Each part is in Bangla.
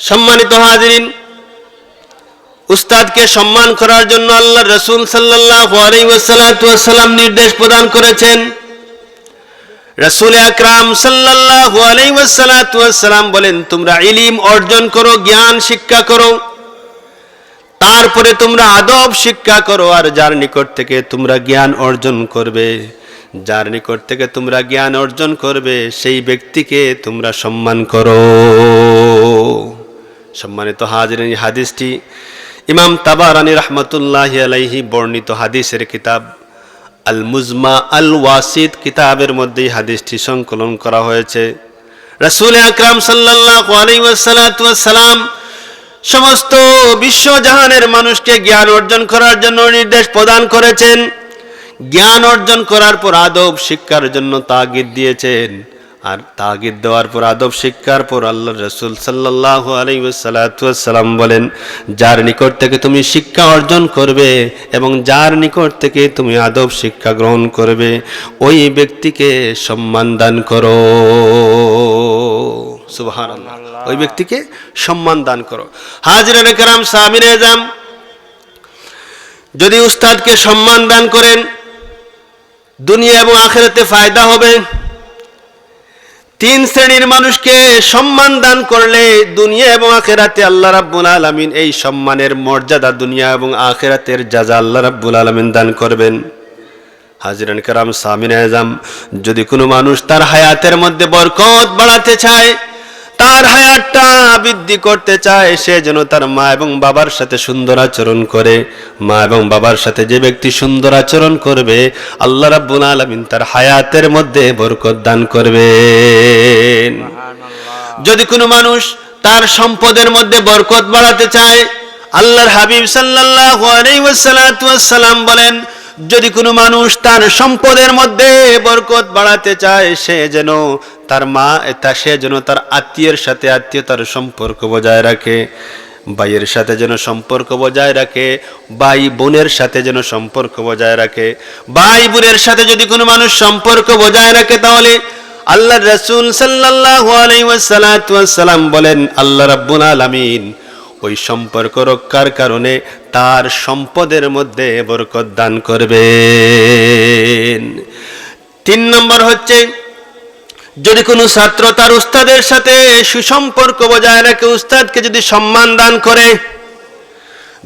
সম্মানিত হাজিরিন, উস্তাদকে সম্মান করার জন্য আল্লাহ রসুল সাল্লাম নির্দেশ প্রদান করেছেন। রসুল আকরাম বলেন, তোমরা ইলিম অর্জন করো, জ্ঞান শিক্ষা করো। তারপরে তোমরা আদব শিক্ষা করো আর যার নিকট থেকে তোমরা জ্ঞান অর্জন করবে, যার নিকট থেকে তোমরা জ্ঞান অর্জন করবে, সেই ব্যক্তিকে তোমরা সম্মান করো। সম্মানিত হাজিরিন, এই হাদিসটি ইমাম তাবারানি রহমতুল্লাহ আলাইহি বর্ণিত হাদিসের কিতাব আল মুজমা আল ওয়াসিদ কিতাবের মধ্যে এই হাদিসটি সংকলন করা হয়েছে। রসুল আকরাম আলাইহি ওয়াসাল্লাম সমস্ত বিশ্বজাহানের মানুষকে জ্ঞান অর্জন করার জন্য নির্দেশ প্রদান করেছেন। জ্ঞান অর্জন করার পর আদব শিক্ষার জন্য তাগিদ দিয়েছেন। আর তাগিদ দেওয়ার পর আদব শিক্ষার পর আল্লাহ রসুল সাল্লাহ আলাইসালাম বলেন যার নিকট থেকে তুমি শিক্ষা অর্জন করবে এবং যার নিকট থেকে তুমি আদব শিক্ষা গ্রহণ করবে ওই ব্যক্তিকে সম্মান দান করো। সুবাহান ওই ব্যক্তিকে সম্মান দান করো। হাজরান কারাম সামির এজাম যদি উস্তাদকে সম্মান দান করেন দুনিয়া এবং আখেরাতে ফায়দা হবে। তিন শ্রেণির মানুষকে সম্মান দান করলে দুনিয়া এবং আখেরাতে আল্লাহ রাব্বুল আলামিন এই সম্মানের মর্যাদা দুনিয়া এবং আখেরাতের যাজা আল্লাহ রাব্বুল আলামিন দান করবেন। হাজিরান কারাম, সামিন আজম, যদি কোনো মানুষ তার হায়াতের মধ্যে বরকত বাড়াতে চায় তার হায়াতটা বৃদ্ধি করতে চায় সে যেন তার মা এবং বাবার সাথে সুন্দর আচরণ করে। মা এবং বাবার সাথে যে ব্যক্তি সুন্দর আচরণ করবে আল্লাহ রাব্বুল আলামিন তার হায়াতের মধ্যে বরকত দান করবে যদি কোনো মানুষ তার সম্পদের মধ্যে বরকত বাড়াতে চায় আল্লাহর হাবিব সাল্লাল্লাহু আলাইহি ওয়াসাল্লাম বলেন যদি কোনো মানুষ তার সম্পদের মধ্যে বরকত বাড়াতে চায়, সে যেন তার মা, তা সে যেন তার আত্মীয়ের সাথে আত্মীয়তার সম্পর্ক বজায় রাখে, ভাইয়ের সাথে যেন সম্পর্ক বজায় রাখে, ভাই বোনের সাথে যেন সম্পর্ক বজায় রাখে। ভাই বোনের সাথে যদি কোনো মানুষ সম্পর্ক বজায় রাখে, তাহলে আল্লাহ রসুল সাল্লাল্লাহু আলাইহি ওয়াসাল্লাম বলেন, আল্লাহ রাব্বুল আলামিন ওই সম্পর্ক রক্ষার কারণে তার সম্পদের মধ্যে বরকত দান করবেন। তিন নম্বর হচ্ছে, যদি কোনো ছাত্র তার উস্তাদের সাথে সুসম্পর্ক বজায় রাখে, উস্তাদকে যদি সম্মান দান করে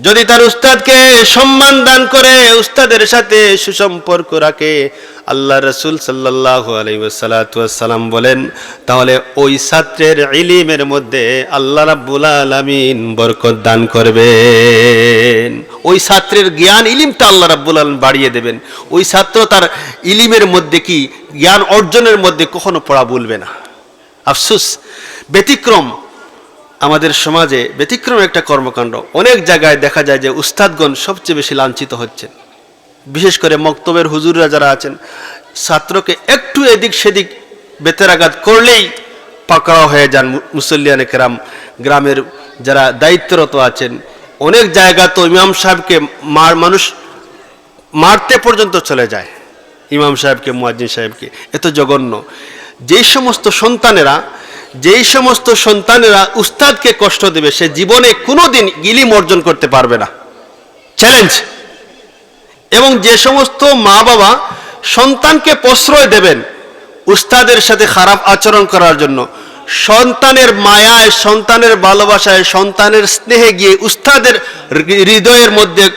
যদি তার উস্তাদকে সম্মান দান করে, উস্তাদের সাথে সুসম্পর্ক রাখে আল্লাহ রসুল সাল্লাহ বলেন, তাহলে ওই ছাত্রের ইলিমের মধ্যে আল্লাহ রাব্বুল আলমিন বরকত দান করবেন। ওই ছাত্রের জ্ঞান, ইলিমটা আল্লাহ রাব্বুল আলম বাড়িয়ে দেবেন। ওই ছাত্র তার ইলিমের মধ্যে কি, জ্ঞান অর্জনের মধ্যে কখনো পড়া বলবে না। আফসুস, ব্যতিক্রম। আমাদের সমাজে ব্যতিক্রম একটা কর্মকাণ্ড। অনেক জায়গায় দেখা যায় যে উস্তাদগণ সবচেয়ে বেশি লাঞ্ছিত হচ্ছেন। বিশেষ করে মক্তবের হুজুররা যারা আছেন, ছাত্রকে একটু এদিক সেদিক বেতেরাঘাত করলেই পাকড়াও হয়ে যান মুসল্লিয়ান কেরাম। গ্রামের যারা দায়িত্বরত আছেন, অনেক জায়গা তো ইমাম সাহেবকে মার মানুষ মারতে পর্যন্ত চলে যায়। ইমাম সাহেবকে, মুয়াজ্জিন সাহেবকে এত জঘন্য। যেই সমস্ত সন্তানেরা যেই সমস্ত সন্তানেরা উস্তাদকে কষ্ট দেবে, সে জীবনে কোনোদিন গিলিম অর্জন করতে পারবে না। চ্যালেঞ্জ এবং যে সমস্ত মা বাবা সন্তানকে প্রশ্রয় দেবেন উস্তাদের সাথে খারাপ আচরণ করার জন্য, সন্তানের মায়ায়, সন্তানের ভালোবাসায়, সন্তানের স্নেহে গিয়ে উস্তাদের হৃদয়ের মধ্যে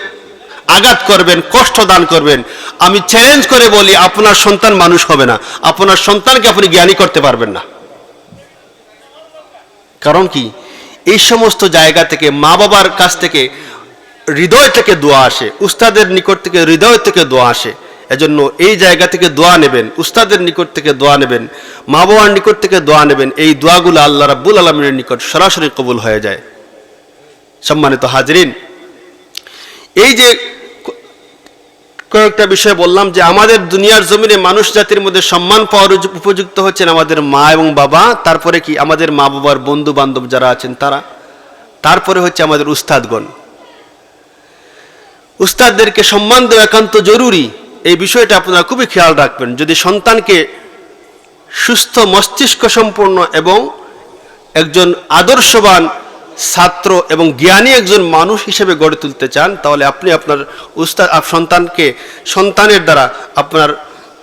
আঘাত করবেন, কষ্ট দান করবেন। আমি চ্যালেঞ্জ করে বলি, আপনার সন্তান মানুষ হবে না। আপনার সন্তানকে আপনি জ্ঞানী করতে পারবেন না। কারণ কি? এই সমস্ত জায়গা থেকে মা বাবার কাছ থেকে হৃদয় থেকে দোয়া আসে, উস্তাদের নিকট থেকে হৃদয় থেকে দোয়া আসে। এজন্য এই জায়গা থেকে দোয়া নেবেন, উস্তাদের নিকট থেকে দোয়া নেবেন, মা বাবার নিকট থেকে দোয়া নেবেন, এই দোয়াগুলো আল্লাহ রাব্বুল আলমিনের নিকট সরাসরি কবুল হয়ে যায়। সম্মানিত হাজরিন, এই যে কয়েকটা বিষয় বললাম যে আমাদের দুনিয়ার জমিনে মানুষ জাতির মধ্যে সম্মান পাওয়ার উপযুক্ত হচ্ছেন আমাদের মা এবং বাবা, তারপরে কি আমাদের মা বাবার বন্ধু বান্ধব যারা আছেন তারা, তারপরে হচ্ছে আমাদের উস্তাদগণ। উস্তাদদেরকে সম্মান দেওয়া একান্ত জরুরি, এই বিষয়টা আপনারা খুবই খেয়াল রাখবেন। যদি সন্তানকে সুস্থ মস্তিষ্ক সম্পন্ন এবং একজন আদর্শবান ছাত্র এবং জ্ঞানী একজন মানুষ হিসেবে গড়ে তুলতে চান, তাহলে আপনি আপনার উস্তাদ সন্তানকে, সন্তানের দ্বারা আপনার,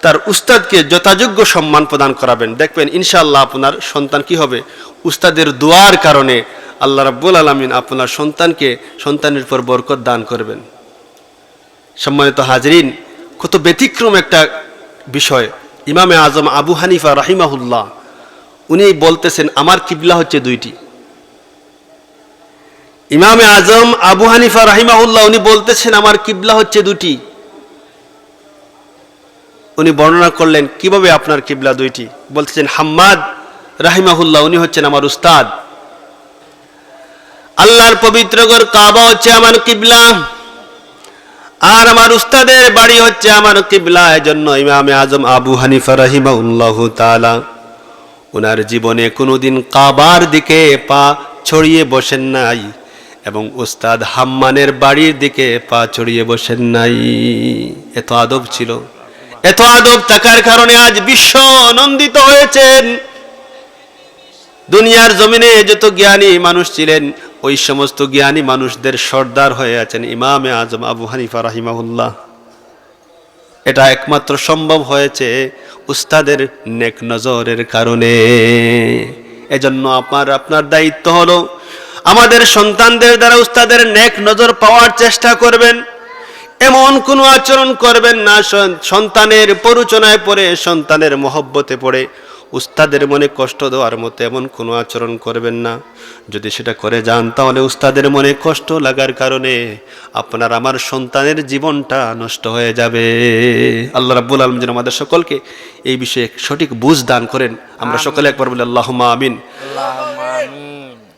তার উস্তাদকে যথাযোগ্য সম্মান প্রদান করাবেন। দেখবেন ইনশাআল্লাহ আপনার সন্তান কি হবে? উস্তাদের দোয়ার কারণে আল্লাহ রাব্বুল আলমিন আপনার সন্তানকে, সন্তানের পর বরকত দান করবেন। সম্মানিত হাজরিন কত ব্যতিক্রম একটা বিষয়। ইমামে আজম আবু হানিফা রাহিমাহুল্লাহ, উনি বলতেছেন, আমার কিবলা হচ্ছে দুইটি। ইমামে আজম আবু হানিফা রাহিমাহুল্লাহ উনি বলতেছেন, আমার কিবলা হচ্ছে দুটি উনি বর্ণনা করলেন, কীভাবে আপনার কিবলা দুইটি? বলতেছেন, হাম্মাদ রাহিমাহুল্লাহ, উনি হচ্ছেন আমার উস্তাদ। আল্লাহর পবিত্র ঘর কাবা হচ্ছে আমার কিবলা, আর আমার উস্তাদের বাড়ি হচ্ছে আমার কিবলা। এজন্য ইমামে আজম আবু হানিফা রাহিমাহুল্লাহ তাআলা ওনার জীবনে কোনোদিন কাবার দিকে পা ছড়িয়ে বসেন নাই। এবং উস্তাদ হাম্মানের বাড়ির দিকে পা চড়িয়ে বসেন নাই। এত আদব ছিল। এত আদব থাকার কারণে আজ বিশ্ব আনন্দিত হয়েছেন। দুনিয়ার জমিনে যত জ্ঞানী মানুষ ছিলেন, ওই সমস্ত জ্ঞানী মানুষদের সর্দার হয়ে আছেন ইমামে আজম আবু হানিফা রাহিমাহুল্লাহ। এটা একমাত্র সম্ভব হয়েছে উস্তাদের নেক নজরের কারণে। এজন্য আপনার আপনার দায়িত্ব হলো আমাদের সন্তানদের দ্বারা উস্তাদের নেক নজর পাওয়ার চেষ্টা করবেন। এমন কোনো আচরণ করবেন না সন্তানের পরুচনায় পড়ে সন্তানের মহব্বতে পড়ে। উস্তাদের মনে কষ্ট দেওয়ার মতো এমন কোনো আচরণ করবেন না। যদি সেটা করে যান তাহলে উস্তাদের মনে কষ্ট লাগার কারণে আপনার আমার সন্তানের জীবনটা নষ্ট হয়ে যাবে। আল্লাহ রাব্বুল আলম যেন আমাদের সকলকে এই বিষয়ে সঠিক বুঝ দান করেন। আমরা সকলে একবার বলি আল্লাহ আমিন।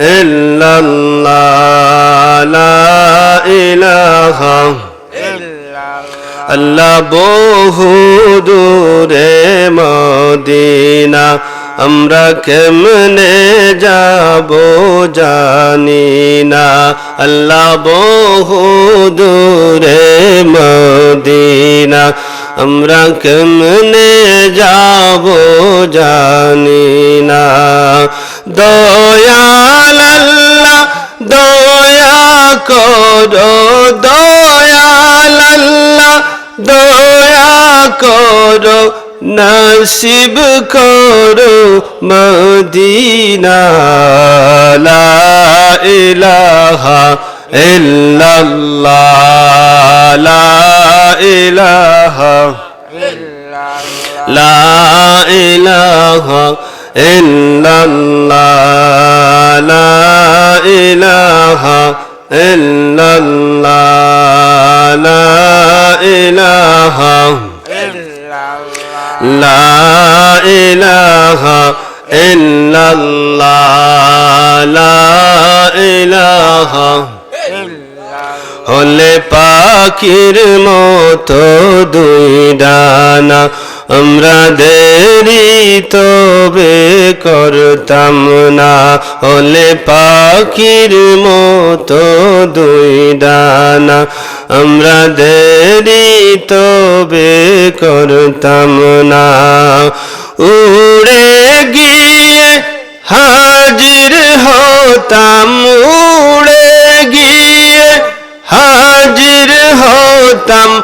إلا الله لا إله আল্লাহ বহু দূরে মদিনা আমরা কেমনে যাব জানি না আল্লাহ বহু দূরে মদিনা আমরা কেমনে যাব জানি না দয়াল আল্লাহ, দয়া করো, দয়াল আল্লাহ, দয়া করো, নসিব করো মদিনা, লা ইলাহা ইল্লাল্লাহ, লা ইলাহা লা ইলাহা ইলাহা ইল্লাল্লাহ লা ইলাহা হলে পাখির মতো দুই ডানা আমরা দেরি তবে করতাম না। হলে পাখির মতো দুই ডানা। আমরা দেরি তবে করতাম না। উড়ে গিয়ে হাজির হতাম, উড়ে গিয়ে হাজির হতাম।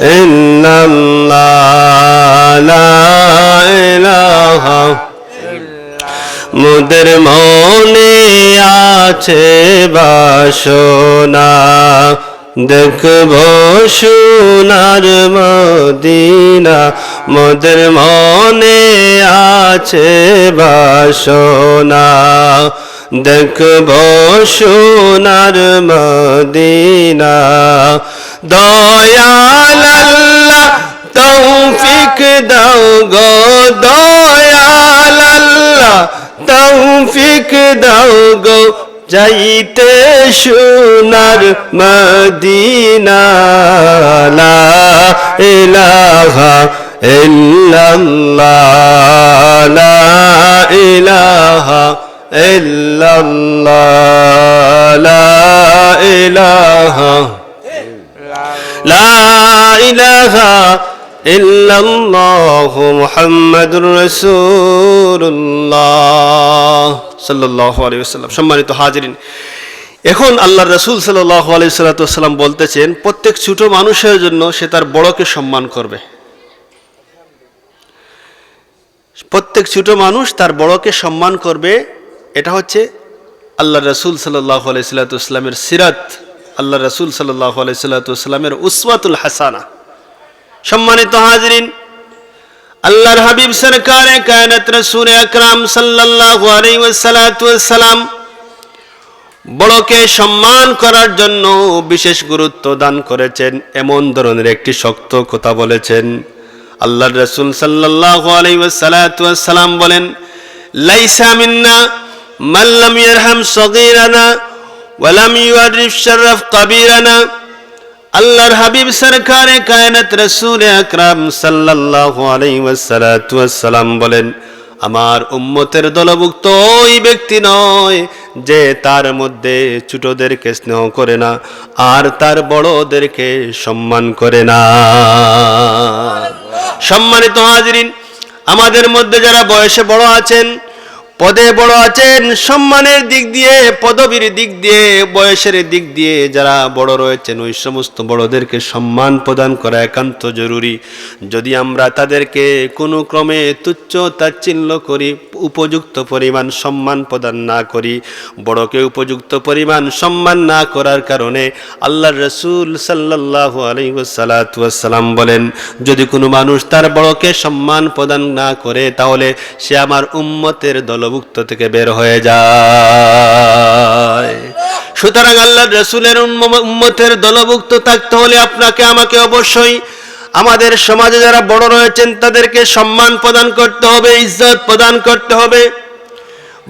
ইল্লাল্লাহ লা ইলাহা মোদের মনে আছে বাসনা। দেখব সোনার মদিনা, মোদের মনে আছে বাসনা। দেখব সোনার মদিনা দয়াল তৌফিক দাও গো দয়াল তৌফিক দাও গো যাইতে সোনার মদিনা। লা ইলাহা ইল্লাল্লাহ, লা ইলাহা لا إله إلا الله محمد رسول الله صلى الله عليه وسلم সম্মানিত হাজিরিন এখন আল্লাহ রসুল সাল্লাহ আলাইসাল্লাম বলতেছেন প্রত্যেক ছোট মানুষের জন্য সে তার বড়কে সম্মান করবে প্রত্যেক ছোট মানুষ তার বড়কে সম্মান করবে এটা হচ্ছে আল্লাহ রসুল সাল্লাহ আলাইসাল্লামের সিরাত আল্লাহ রসুল সাল্লাহ উসওয়াতুল হাসানা। সম্মানিত হাজরিন, আল্লাহর হাবিব সরকারে কায়নাত আকরাম ওয়াসাল্লাম বড়কে সম্মান করার জন্য বিশেষ গুরুত্ব দান করেছেন। এমন ধরনের একটি শক্ত কথা বলেছেন আল্লাহর রসুল সাল্লাল্লাহু আলাইহি ওয়াসাল্লাম বলেন, লাইসা মিন্না মাল্লাম ইয়ারহাম সগীরানা ওয়ালাম ইউআরিফ শরফ কবিরানা, আল্লাহর হাবিব সরকারে কায়নাত রসুল আকরাম সাল্লাল্লাহু আলাইহি ওয়াসাল্লাতু ওয়াসসালাম বলেন, আমার উম্মতের দলভুক্ত ওই ব্যক্তি নয় যে তার মধ্যে ছোটদেরকে স্নেহ করে না আর তার বড়দেরকে সম্মান করে না। সম্মানিত হাজরিন, আমাদের মধ্যে যারা বয়সে বড় আছেন পদে বড় আছেন, সম্মানের দিক দিয়ে, পদবীর দিক দিয়ে, বয়সের দিক দিয়ে যারা বড় রয়েছেন, ওই সমস্ত বড়দেরকে সম্মান প্রদান করা একান্ত জরুরি। যদি আমরা তাদেরকে কোনো ক্রমে তুচ্ছ তাচ্ছিল্য করি, উপযুক্ত পরিমাণ সম্মান প্রদান না করি, বড়কে উপযুক্ত পরিমাণ সম্মান না করার কারণে আল্লাহ রসুল সাল্লাহ আলাইসালাম বলেন, যদি কোনো মানুষ তার বড়কে সম্মান প্রদান না করে, তাহলে সে আমার উম্মতের দলভুক্ত থেকে বের হয়ে যায়। সুতরাং আল্লাহ রসুলের উম্মতের দলভুক্ত থাকতে হলে আপনাকে, আমাকে অবশ্যই আমাদের সমাজে যারা বড় রয়েছেন তাদেরকে সম্মান প্রদান করতে হবে, ইজ্জত প্রদান করতে হবে।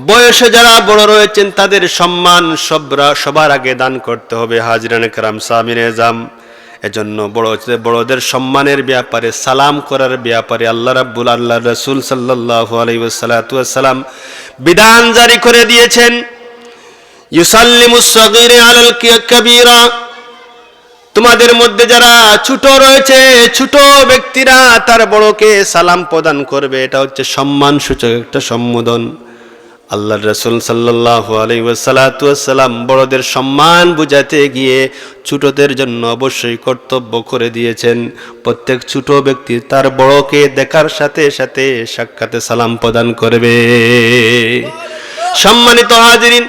বয়সে যারা বড় রয়েছেন তাদের সম্মান সবরা সবার আগে দান করতে হবে। হাজরান কারাম সামির এজাম এজন্য বড় বড়দের সম্মানের ব্যাপারে, সালাম করার ব্যাপারে আল্লাহ রাব্বুল আল্লাহ রসুল সাল্লাহ আলাইসালাম বিধান জারি করে দিয়েছেন ইউসাল্লিমুসগিরে আলাল কবিরা। তোমাদের মধ্যে যারা ছোট রয়েছে, ছোট ব্যক্তিরা তার বড়কে সালাম প্রদান করবে, এটা হচ্ছে সম্মান সূচক একটা সম্বোধন। আল্লাহ রসুল সাল্লাহ আলাইসালাম বড়দের সম্মান বুঝাতে গিয়ে ছোটদের জন্য অবশ্যই কর্তব্য করে দিয়েছেন। প্রত্যেক ছোট ব্যক্তি তার বড়কে দেখার সাথে সাথে সাক্ষাতে সালাম প্রদান করবে। সম্মানিত হাজিরিন,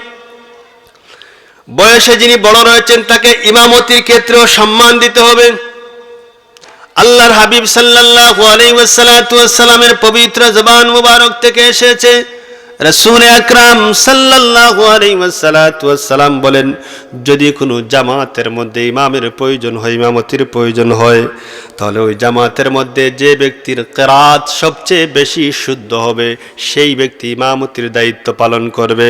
বয়সে যিনি বড় রয়েছেন তাকে ইমামতির ক্ষেত্রেও সম্মান দিতে হবে। আল্লাহর হাবিব সাল্লাহ আলাইসালামের পবিত্র জবান মুবারক থেকে এসেছে। রসুল আকরাম ওয়াসাল্লাম বলেন, যদি কোনো জামাতের মধ্যে ইমামের প্রয়োজন হয়, ইমামতির প্রয়োজন হয়, তাহলে ওই জামাতের মধ্যে যে ব্যক্তির কেরাত সবচেয়ে বেশি শুদ্ধ হবে, সেই ব্যক্তি ইমামতির দায়িত্ব পালন করবে।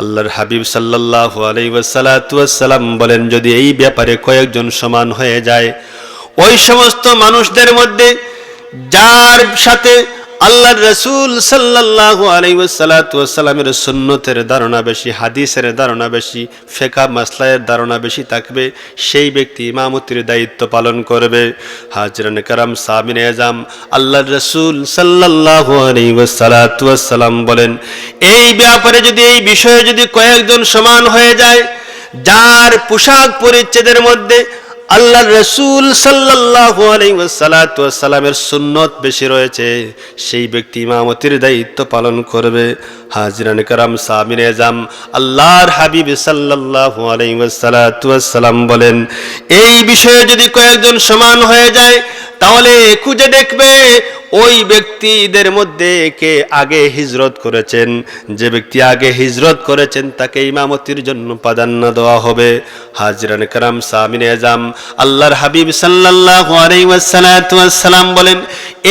আল্লাহর হাবিব সাল্লাল্লাহু আলাইহি ওয়াসাল্লাম বলেন, যদি এই ব্যাপারে কয়েকজন সমান হয়ে যায়, ওই সমস্ত মানুষদের মধ্যে যার সাথে আল্লাহ রসুল সাল্লাহ আলাইসালামের সুন্নতের ধারণা বেশি, হাদিসের ধারণা বেশি ফেকা মাসলায়ের ধারণা বেশি থাকবে, সেই ব্যক্তি ইমামতির দায়িত্ব পালন করবে। হাজরান কারাম সামিন এজাম আল্লাহ রসুল সাল্লাহ আলাইসালাম বলেন, এই ব্যাপারে যদি, এই বিষয়ে যদি কয়েকজন সমান হয়ে যায়, যার পোশাক পরিচ্ছেদের মধ্যে আল্লাহ রসুল সাল্লাহ ওয়াসাল্লামের সুন্নত বেশি রয়েছে। সেই ব্যক্তি ইমামতির দায়িত্ব পালন করবে। হাজিরান কারাম সামিন এজাম আল্লাহর হাবিব সাল্লাহ সালাম বলেন, এই বিষয়ে যদি কয়েকজন সমান হয়ে যায় তাহলে খুঁজে দেখবে ওই ব্যক্তিদের মধ্যে কে আগে হিজরত করেছেন। যে ব্যক্তি আগে হিজরত করেছেন, তাকে ইমামতির জন্য প্রাধান্য দেওয়া হবে। হাজরান কারাম সামিন এজাম, আল্লাহর হাবিব ওয়াসাল্লাম বলেন,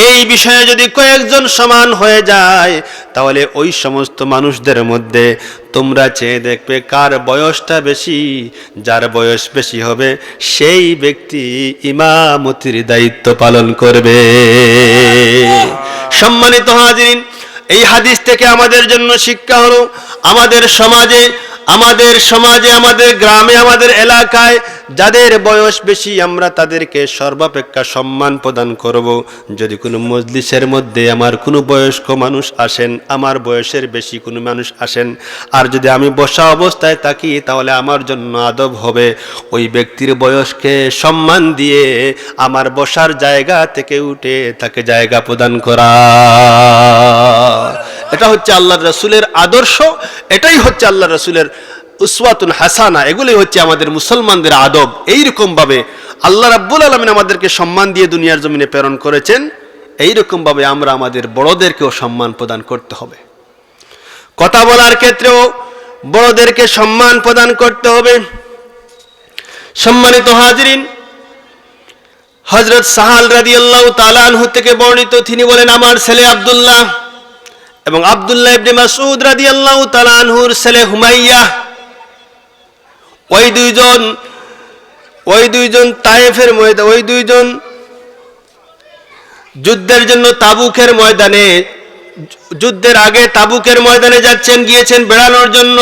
এই বিষয়ে যদি কয়েকজন সমান হয়ে যায়, তাহলে ওই সমস্ত মানুষদের মধ্যে তোমরা চেয়ে দেখবে কার বয়সটা বেশি, যার বয়স বেশি হবে, সেই ব্যক্তি ইমামতির দায়িত্ব পালন করবে। সম্মানিত হাজিরিন, এই হাদিস থেকে আমাদের জন্য শিক্ষা হলো, আমাদের সমাজে আমাদের সমাজে, আমাদের গ্রামে, আমাদের এলাকায় যাদের বয়স বেশি, আমরা তাদেরকে সর্বাপেক্ষা সম্মান প্রদান করব। যদি কোনো মজলিসের মধ্যে আমার কোনো বয়স্ক মানুষ আসেন, আমার বয়সের বেশি কোনো মানুষ আসেন, আর যদি আমি বসা অবস্থায় থাকি, তাহলে আমার জন্য আদব হবে ওই ব্যক্তির বয়সকে সম্মান দিয়ে আমার বসার জায়গা থেকে উঠে তাকে জায়গা প্রদান করা। এটা হচ্ছে আল্লাহ রসুলের আদর্শ, এটাই হচ্ছে আল্লাহ রসুলের উসওয়াতুন হাসানা, এগুলোই হচ্ছে আমাদের মুসলমানদের আদব। এইরকম ভাবে আল্লাহ রাব্বুল আলমিন আমাদেরকে সম্মান দিয়ে দুনিয়ার জমিনে প্রেরণ করেছেন এইরকম ভাবে আমরা আমাদের বড়দেরকেও সম্মান প্রদান করতে হবে। কথা বলার ক্ষেত্রেও বড়দেরকে সম্মান প্রদান করতে হবে। সম্মানিত হাজরিন হজরত সাহাল রাদি আল্লাহ তালানহু থেকে বর্ণিত, তিনি বলেন, আমার ছেলে আবদুল্লাহ এবং আবদুল্লাহ ইবনে মাসউদ রাদিয়াল্লাহু তাআলা আনহুর ছেলে হুমাইয়া, ওই দুইজন ওই দুইজন তায়েফের ময়দান ওই দুইজন যুদ্ধের জন্য তাবুকের ময়দানে, যুদ্ধের আগে তাবুকের ময়দানে যাচ্ছেন, গিয়েছেন বেড়ানোর জন্য।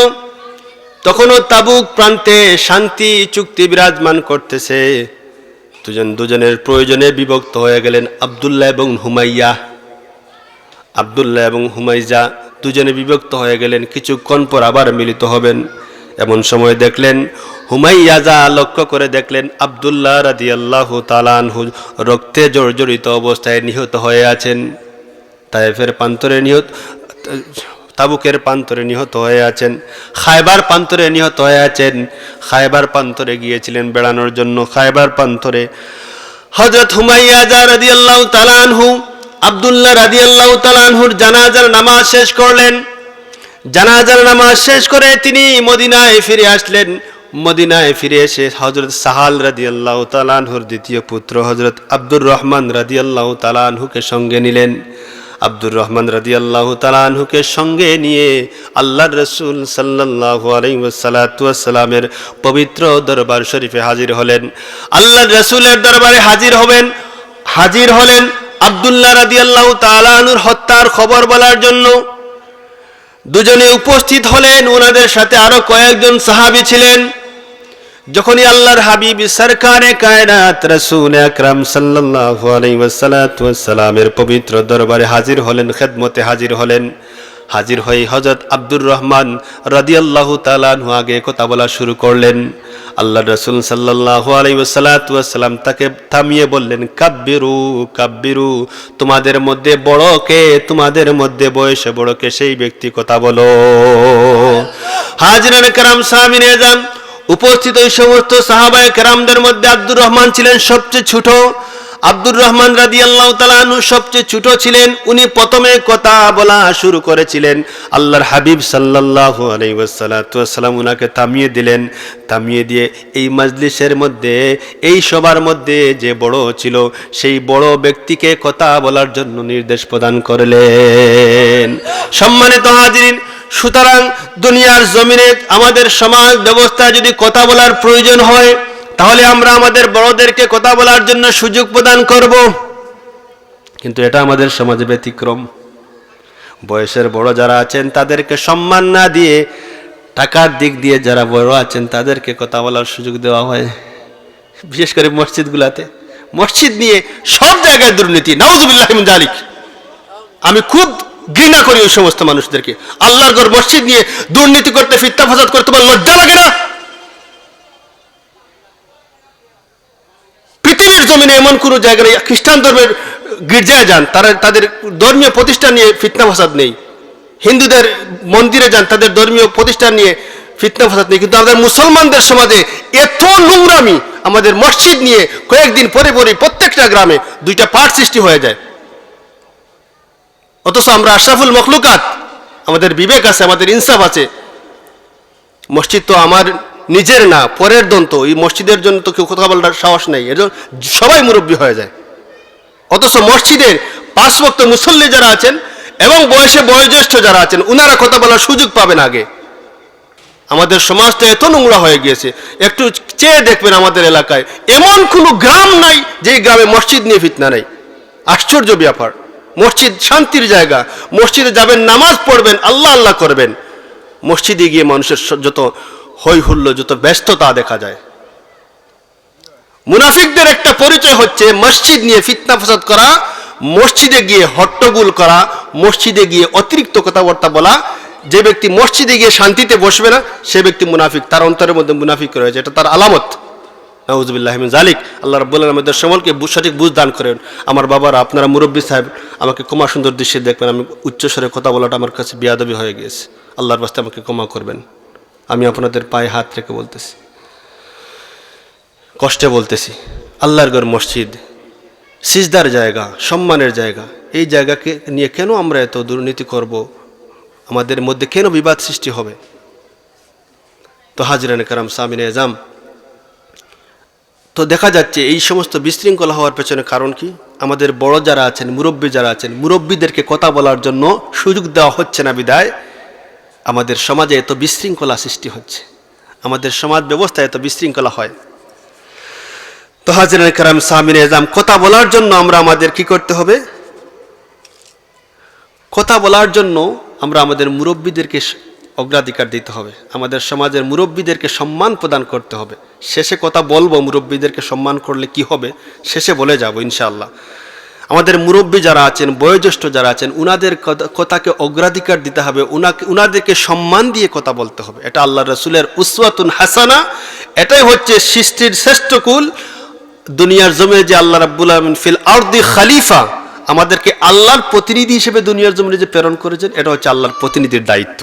তখনও তাবুক প্রান্তে শান্তি, চুক্তি বিরাজমান করতেছে। দুজন, দুজনের প্রয়োজনে বিভক্ত হয়ে গেলেন আবদুল্লাহ এবং হুমাইয়া। আবদুল্লাহ এবং হুমাইজা দুজনে বিভক্ত হয়ে গেলেন কিছুক্ষণ পর আবার মিলিত হবেন। এমন সময় দেখলেন হুমাইয়াজা লক্ষ্য করে দেখলেন আবদুল্লাহ রাদি আল্লাহ তালানহু রক্তে জর্জরিত অবস্থায় নিহত হয়ে আছেন। তাইফের প্রান্তরে নিহত, তাবুকের প্রান্তরে নিহত হয়ে আছেন। খায়বার প্রান্তরে নিহত হয়ে আছেন। খায়বার প্রান্তরে গিয়েছিলেন বেড়ানোর জন্য। খায়বার প্রান্তরে হজরত হুমাইয়াজা রাদি আল্লাহ তালানহু আবদুল্লাহ রাদি আল্লাহ তালানহুর জানাজার নামাজ শেষ করলেন। জানাজার নামাজ শেষ করে তিনি মদিনায় ফিরে আসলেন। মদিনায় ফিরে এসে হজরত সাহাল রাদি আল্লাহ তালানহুর দ্বিতীয় পুত্র হজরত আব্দুর রহমান রাদি আল্লাহ তালানহুকে সঙ্গে নিলেন। আব্দুর রহমান রাদি আল্লাহ তালানহুকে সঙ্গে নিয়ে আল্লাহ রসুল সাল্লাহ আলাইসালামের পবিত্র দরবার শরীফে হাজির হলেন। আল্লাহ রসুলের দরবারে হাজির হবেন, হাজির হলেন। আবদুল্লাহ রাদিয়াল্লাহ তালানুর হত্যার খবর বলার জন্য দুজনে উপস্থিত হলেন। ওনাদের সাথে আরও কয়েকজন সাহাবি ছিলেন। যখনই আল্লাহর হাবিব সরকারে কায়নাত রসুল আকরাম সাল্লাল্লাহু আলাইহি ওয়াসাল্লামের পবিত্র দরবারে হাজির হলেন, খেদমতে হাজির হলেন হাজির হয়ে হজরত আব্দুর রহমান রাদিয়াল্লাহু তাআলা আনহু আগে কথা বলা শুরু করলেন। আল্লাহ রসুল সাল্লাল্লাহু আলাইহি ওয়াসাল্লাম তাকে থামিয়ে বললেন, কাব্বিরু কাব্বিরু, তোমাদের মধ্যে বড় কে? তোমাদের মধ্যে বয়সে বড় কে? সেই ব্যক্তি কথা বলো। হাজিরান কারাম সামিনে যান। উপস্থিত ওই সমস্ত সাহাবায় কেরামদের মধ্যে আব্দুর রহমান ছিলেন সবচেয়ে ছোট। আব্দুর রহমান রাদি আল্লাহ তালানু সবচেয়ে ছোট ছিলেন। উনি প্রথমে কথা বলা শুরু করেছিলেন। আল্লাহর হাবিব সাল্লাহ আলাইসালাম উনাকে থামিয়ে দিলেন। থামিয়ে দিয়ে এই মজলিসের মধ্যে, এই সবার মধ্যে যে বড় ছিল, সেই বড় ব্যক্তিকে কথা বলার জন্য নির্দেশ প্রদান করলেন। সম্মানিত হাজিরিন, সুতরাং দুনিয়ার জমিনে আমাদের সমাজ ব্যবস্থায় যদি কথা বলার প্রয়োজন হয় তাহলে আমরা আমাদের বড়দেরকে কথা বলার জন্য সুযোগ প্রদান করব। কিন্তু এটা আমাদের সমাজে ব্যতিক্রম। বয়সের বড় যারা আছেন, তাদেরকে সম্মান না দিয়ে টাকার দিক দিয়ে যারা বড় আছেন, তাদেরকে কথা বলার সুযোগ দেওয়া হয়। বিশেষ করে মসজিদগুলাতে। মসজিদ নিয়ে সব জায়গায় দুর্নীতি। নাউজুবিল্লাহ জালিক আমি খুব ঘৃণা করি ওই সমস্ত মানুষদেরকে। আল্লাহর ঘর মসজিদ নিয়ে দুর্নীতি করতে ফিত্তা ফাসাদ করতে তোমার লজ্জা লাগে না? পৃথিবীর জমিনে এমন কোনো জায়গা নেই, খ্রিস্টান ধর্মের গির্জায় যান, তারা তাদের ধর্মীয় প্রতিষ্ঠান নিয়ে ফিতনা ফাসাদ নেই। হিন্দুদের মন্দিরে যান, তাদের ধর্মীয় প্রতিষ্ঠান নিয়ে ফিতনা ফাসাদ নেই। কিন্তু আমাদের মুসলমানদের সমাজে এত নোংরামি, আমাদের মসজিদ নিয়ে কয়েকদিন পরে পরে প্রত্যেকটা গ্রামে দুইটা পার্ট সৃষ্টি হয়ে যায়। অথচ আমরা আশরাফুল মখলুকাত, আমাদের বিবেক আছে, আমাদের ইনসাফ আছে। মসজিদ তো আমার নিজের না, পরের দন্ত এই মসজিদের জন্য তো কেউ কথা বলার সাহস নেই, এর সবাই মুরব্বী হয়ে যায়। অথচ মসজিদের পাঁচ ভক্ত মুসল্লি যারা আছেন এবং বয়সে বয়োজ্যেষ্ঠ যারা আছেন, উনারা কথা বলার সুযোগ পাবেন আগে। আমাদের সমাজটা এত নোংরা হয়ে গিয়েছে, একটু চেয়ে দেখবেন আমাদের এলাকায়। এমন কোনো গ্রাম নাই যে গ্রামে মসজিদ নিয়ে ফিতনা নেই। আশ্চর্য ব্যাপার। মসজিদ শান্তির জায়গা। মসজিদে যাবেন, নামাজ পড়বেন, আল্লাহ আল্লাহ করবেন। মসজিদে গিয়ে মানুষের যত হই হুল্লো যত ব্যস্ততা দেখা যায়। মুনাফিকদের একটা পরিচয় হচ্ছে মসজিদ নিয়ে ফিতনা ফসাদ করা, মসজিদে গিয়ে হট্টগোল করা, মসজিদে গিয়ে অতিরিক্ত কথাবার্তা বলা। যে ব্যক্তি মসজিদে গিয়ে শান্তিতে বসবে না, সে ব্যক্তি মুনাফিক। তার অন্তরের মধ্যে মুনাফিক রয়েছে, এটা তার আলামত। জালিক আল্লাহ রব্বুল্লাহ আমাদের সকলকে বু- সঠিক বুঝ দান করেন। আমার বাবারা, আপনারা মুরব্বী সাহেব, আমাকে ক্ষমা সুন্দর দৃশ্যে দেখবেন। আমি উচ্চস্বরে কথা বলাটা আমার কাছে বিয়াদবি হয়ে গিয়েছে। আল্লাহর বাস্তে আমাকে ক্ষমা করবেন। আমি আপনাদের পায়ে হাত রেখে বলতেছি। কষ্টে বলতেছি, আল্লাহর গড় মসজিদ, সিজদার জায়গা, সম্মানের জায়গা, এই জায়গাকে নিয়ে কেন আমরা এত দুর্নীতি করব? আমাদের মধ্যে কেন বিবাদ সৃষ্টি হবে? তো হাজিরান কারাম, সামিনে এজাম তো দেখা যাচ্ছে এই সমস্ত বিশৃঙ্খলা হওয়ার পেছনে কারণ কি? আমাদের বড় যারা আছেন, মুরব্বী যারা আছেন, মুরব্বীদেরকে কথা বলার জন্য সুযোগ দেওয়া হচ্ছে না বিদায়। আমাদের সমাজে এত বিশৃঙ্খলা সৃষ্টি হচ্ছে। আমাদের সমাজ ব্যবস্থা এত বিশৃঙ্খলা হয়। তো হাজির কারাম সামিন এজাম, কথা বলার জন্য আমরা আমাদের কি করতে হবে? কথা বলার জন্য আমরা আমাদের মুরব্বীদেরকে অগ্রাধিকার দিতে হবে। আমাদের সমাজের মুরব্বীদেরকে সম্মান প্রদান করতে হবে। শেষে কথা বলব, মুরব্বীদেরকে সম্মান করলে কি হবে? শেষে বলে যাব ইনশাআল্লাহ। আমাদের মুরব্বী যারা আছেন, বয়োজ্যেষ্ঠ যারা আছেন, উনাদের কথাকে অগ্রাধিকার দিতে হবে, উনাকে উনাদেরকে সম্মান দিয়ে কথা বলতে হবে। এটা আল্লাহ রসুলের উসওয়াতুন হাসানা। এটাই হচ্ছে সৃষ্টির শ্রেষ্ঠ কুল। দুনিয়ার জমিনে যে আল্লাহ রাব্বুল আলমিন ফিল আউদ্দি খালিফা, আমাদেরকে আল্লাহর প্রতিনিধি হিসেবে দুনিয়ার জমিনে যে প্রেরণ করেছেন, এটা হচ্ছে আল্লাহর প্রতিনিধির দায়িত্ব।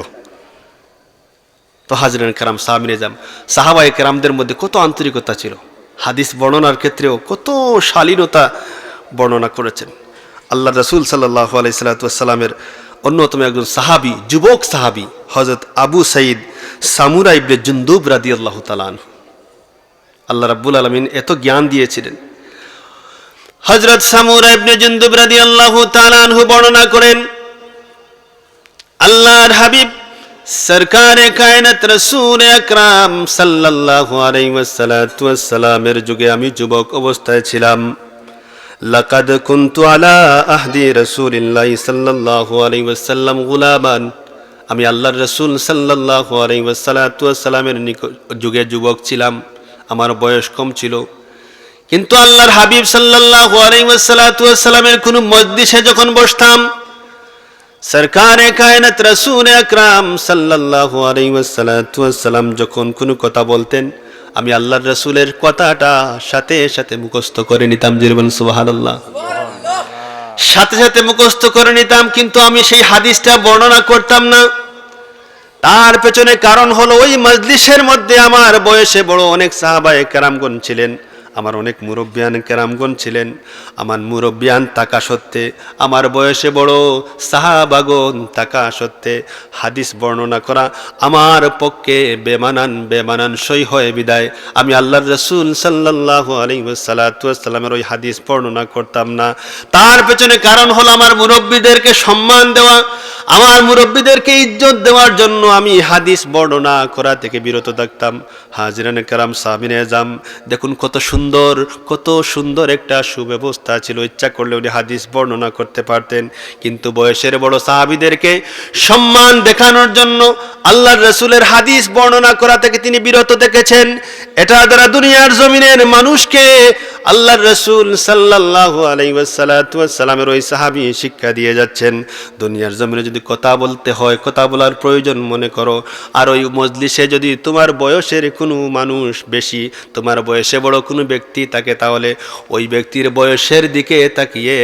তো হাজরেন কেরাম সাহামিন এজাম সাহাবাই কেরামদের মধ্যে কত আন্তরিকতা ছিল। হাদিস বর্ণনার ক্ষেত্রেও কত শালীনতা বর্ণনা করেছেন। আল্লাহ রসুল সাল্লাহ আলাইসাল্লামের অন্যতম একজন সাহাবি, যুবক সাহাবি হজরত আবু সাইদ সামুরা ইবনে জুন্দুব রাদি আল্লাহ তালান আল্লাহ রাব্বুল আলমিন এত জ্ঞান দিয়েছিলেন। হজরত সামুরা ইবনে জুন্দুব রাদি আল্লাহ বর্ণনা করেন, আল্লাহর হাবিব সরকার কায়নাত রসুল আলাইহি ওয়াসাল্লাতু ওয়াসসালামের যুগে আমি যুবক অবস্থায় ছিলাম। লাকাদ কুনতু আলা আহদি রাসূলিল্লাহ সাল্লাল্লাহু আলাইহি ওয়াসাল্লাম গুলামান। আমি আল্লাহর রসুল ওয়াসাল্লাতু ওয়াসসালামের নিকট- যুগে যুবক ছিলাম, আমার বয়স কম ছিল। কিন্তু আল্লাহর হাবিব সাল্লাল্লাহু আলাইহি ওয়াসাল্লাতু ওয়াসসালামের কোনো মজলিসে যখন বসতাম, সরকার কায়নাত রসুল আকরাম সাল্লাল্লাহু আলাইহি ওয়াসাল্লাতু ওয়াসসালাম যখন কোনো কথা বলতেন আমি আল্লাহর রসুলের কথাটা সাথে সাথে মুখস্থ করে নিতাম জিরবন সুবাহ সাথে সাথে মুখস্থ করে নিতাম কিন্তু আমি সেই হাদিসটা বর্ণনা করতাম না। তার পেছনে কারণ হলো ওই মজলিসের মধ্যে আমার বয়সে বড় অনেক সাহাবায়ে কেরামগণ ছিলেন। আমার অনেক মুরব্বিয়ান কেরামগণ ছিলেন। আমার মুরব্বিয়ান তাকা সত্ত্বে, আমার বয়সে বড় সাহাবাগন তাকা সত্ত্বে হাদিস বর্ণনা করা আমার পক্ষে বেমানান বেমানান সই হয়ে বিদায়। আমি আল্লাহর রসুল সাল্লাহ আলিমাসাল্লামের ওই হাদিস বর্ণনা করতাম না। তার পেছনে কারণ হলো আমার মুরব্বীদেরকে সম্মান দেওয়া। আমার মুরব্বীদেরকে ইজ্জত দেওয়ার জন্য আমি হাদিস বর্ণনা করা থেকে বিরত থাকতাম। হাজিরানে কারাম সামিনে যাম। দেখুন কত সুন্দর কত সুন্দর একটা সুব্যবস্থা ছিল। ইচ্ছা করলে উনি হাদিস বর্ণনা করতে পারতেন। কিন্তু বয়সের বড় সাহাবিদেরকে সম্মান দেখানোর জন্য আল্লাহর রসুলের হাদিস বর্ণনা করা থেকে তিনি বিরত দেখেছেন। এটা দ্বারা দুনিয়ার জমিনের মানুষকে আল্লাহর রসুল সাল্লাল্লাহু আলাইহি ওয়াসাল্লামের ওই সাহাবি শিক্ষা দিয়ে যাচ্ছেন, দুনিয়ার জমিনে যদি কথা বলতে হয়, কথা বলার প্রয়োজন মনে করো, আর ওই মজলিসে যদি তোমার বয়সের কোনো মানুষ বেশি, তোমার বয়সে বড় কোনো ব্যক্তি তাকে তাহলে ওই ব্যক্তির বয়সের দিকে তাকিয়ে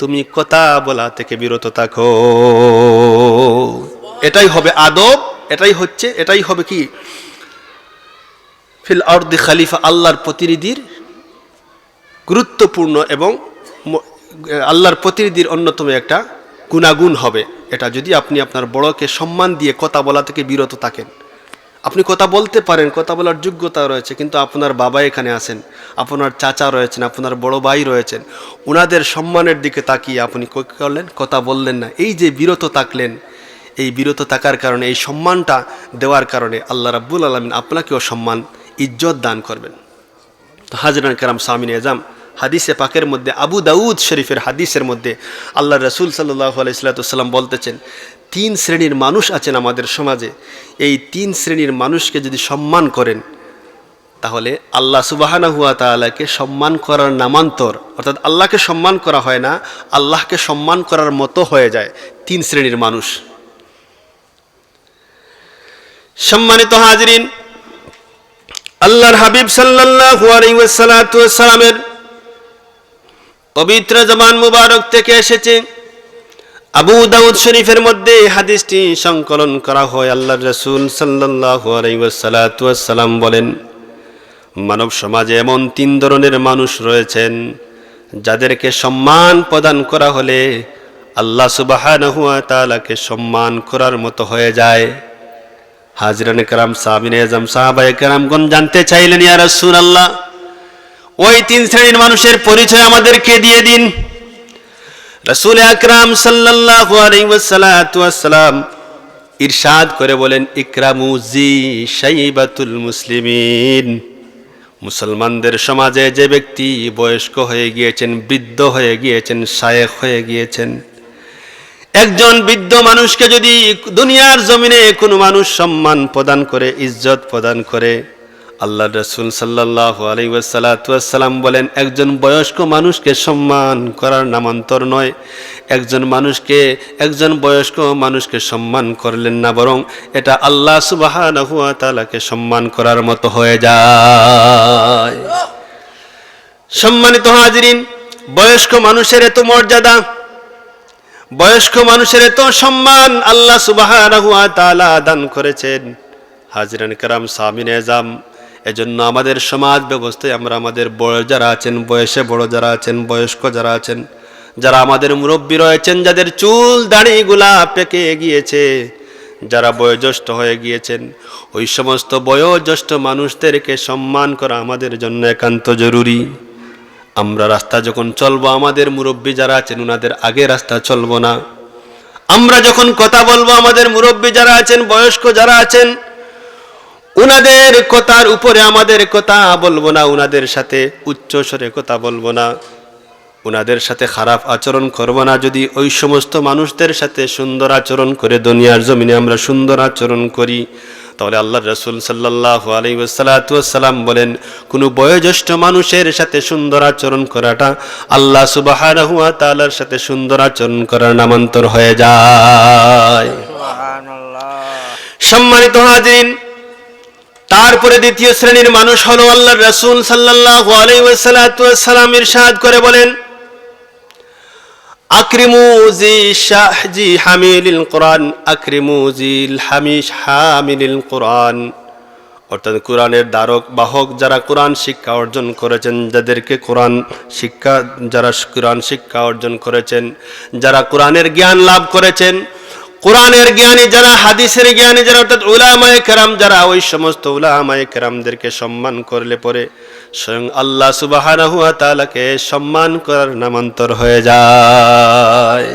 তুমি কথা বলা থেকে বিরত থাকো। এটাই হবে আদব, এটাই হচ্ছে, এটাই হবে কি? ফিল আর্দি খালিফা, আল্লাহর প্রতিনিধির গুরুত্বপূর্ণ এবং আল্লাহর প্রতিনিধির অন্যতম একটা গুণাগুণ হবে এটা। যদি আপনি আপনার বড়কে সম্মান দিয়ে কথা বলা থেকে বিরত থাকেন। আপনি কথা বলতে পারেন, কথা বলার যোগ্যতা রয়েছে, কিন্তু আপনার বাবা এখানে আছেন, আপনার চাচা রয়েছেন, আপনার বড় ভাই রয়েছেন ওনাদের সম্মানের দিকে তাকিয়ে আপনি করলেন, কথা বললেন না। এই যে বিরত থাকলেন, এই বিরত থাকার কারণে, এই সম্মানটা দেওয়ার কারণে আল্লাহ রাব্বুল আলমিন আপনাকেও সম্মান, ইজ্জত দান করবেন। তো হাজরান কারাম, সামিন এজাম হাদিসে পাকের মধ্যে, আবু দাউদ শরীফের হাদিসের মধ্যে আল্লাহ রসুল সাল্লাহ আলাইসাল্লাম বলতেছেন, তিন শ্রেণির মানুষ আছেন আমাদের সমাজে। এই তিন শ্রেণির মানুষকে যদি সম্মান করেন, তাহলে আল্লাহ সুবাহানা হুয়া তালাকে সম্মান করার নামান্তর, অর্থাৎ আল্লাহকে সম্মান করা হয় না, আল্লাহকে সম্মান করার মতো হয়ে যায় তিন শ্রেণির মানুষ। সম্মানিত হাজরিন, আল্লাহর হাবিব ওয়াসাল্লাতু ওয়াসসালামের পবিত্র জবান মুবারক থেকে এসেছে। আবু দাউদ শরীফের মধ্যে হাদিসটি সংকলন করা হয়। আল্লাহর রাসূল ওয়াসাল্লাতু ওয়াসসালাম বলেন, মানব সমাজে এমন তিন ধরনের মানুষ রয়েছেন, যাদেরকে সম্মান প্রদান করা হলে আল্লাহ সুবাহানহু ওয়া তাআলাকে সম্মান করার মতো হয়ে যায়। হাজরান কারাম সাবিনে আজম, সাহাবায়ে কারামগণ জানতে চাইলেন, ইয়া রাসূলুল্লাহ ওই তিন শ্রেণির মানুষের পরিচয় আমাদেরকে দিয়ে দিন। রাসূল আকরাম ওয়াসসালাম ইরশাদ করে বলেন, ইকরামু জি শাইবাতুল মুসলিমিন। মুসলমানদের সমাজে যে ব্যক্তি বয়স্ক হয়ে গিয়েছেন, বৃদ্ধ হয়ে গিয়েছেন, শায়েখ হয়ে গিয়েছেন, একজন বৃদ্ধ মানুষকে যদি দুনিয়ার জমিনে কোনো মানুষ সম্মান প্রদান করে, ইজ্জত প্রদান করে আল্লাহ রসুল সাল্লাহ আলাইসাল্লাম বলেন, একজন বয়স্ক মানুষকে সম্মান করার নামান্তর নয়। একজন মানুষকে, একজন বয়স্ক মানুষকে সম্মান করলেন না বরং এটা আল্লাহ সুবাহ তালাকে সম্মান করার মতো হয়ে যায়। সম্মানিত হাজরিন, বয়স্ক মানুষের এত মর্যাদা, বয়স্ক মানুষের এত সম্মান আল্লাহ সুবাহ দান করেছেন। হাজিরান কারাম সামিন এজাম এজন্য আমাদের সমাজ ব্যবস্থায় আমরা আমাদের বড় যারা আছেন, বয়সে বড় যারা আছেন, বয়স্ক যারা আছেন, যারা আমাদের মুরব্বী রয়েছেন, যাদের চুল দাড়িগুলা পেকে গিয়েছে, যারা বয়োজ্যেষ্ঠ হয়ে গিয়েছেন, ওই সমস্ত বয়োজ্যেষ্ঠ মানুষদেরকে সম্মান করা আমাদের জন্য একান্ত জরুরি। আমরা রাস্তা যখন চলবো, আমাদের মুরব্বী যারা আছেন ওনাদের আগে রাস্তা চলবো না। আমরা যখন কথা বলব, আমাদের মুরব্বী যারা আছেন, বয়স্ক যারা আছেন উনাদের কথার উপরে আমাদের কথা বলব না উনাদের সাথে উচ্চ স্বরে কথা বলব না। উনাদের সাথে খারাপ আচরণ করব না যদি ওই সমস্ত মানুষদের সাথে সুন্দর আচরণ করে দুনিয়ার জমিনে আমরা সুন্দর আচরণ করি তাহলে আল্লাহ রসুল সাল্লাহ আলাইসালাম বলেন কোনো বয়োজ্যেষ্ঠ মানুষের সাথে সুন্দর আচরণ করাটা আল্লাহ সুবাহ তালার সাথে সুন্দর আচরণ করার নামান্তর হয়ে যায়। সম্মানিত হাজিন তারপরে দ্বিতীয় শ্রেণির মানুষ হলো আল্লাহ রসুল সাল্লাহ আলাইসালাম ইরশাদ করে বলেন হামিলিল কোরআন অর্থাৎ দ্বারক বাহক যারা কোরআন শিক্ষা অর্জন করেছেন, যাদেরকে কোরআন শিক্ষা, যারা কোরআন শিক্ষা অর্জন করেছেন, যারা কোরআনের জ্ঞান লাভ করেছেন কোরআনের জ্ঞানী যারা, হাদিসের জ্ঞানী যারা, অর্থাৎ উলামায় কেরাম যারা, ওই সমস্ত উলামায় কেরামদেরকে সম্মান করলে পরে স্বয়ং আল্লাহ সুবাহ সম্মান করার নামান্তর হয়ে যায়।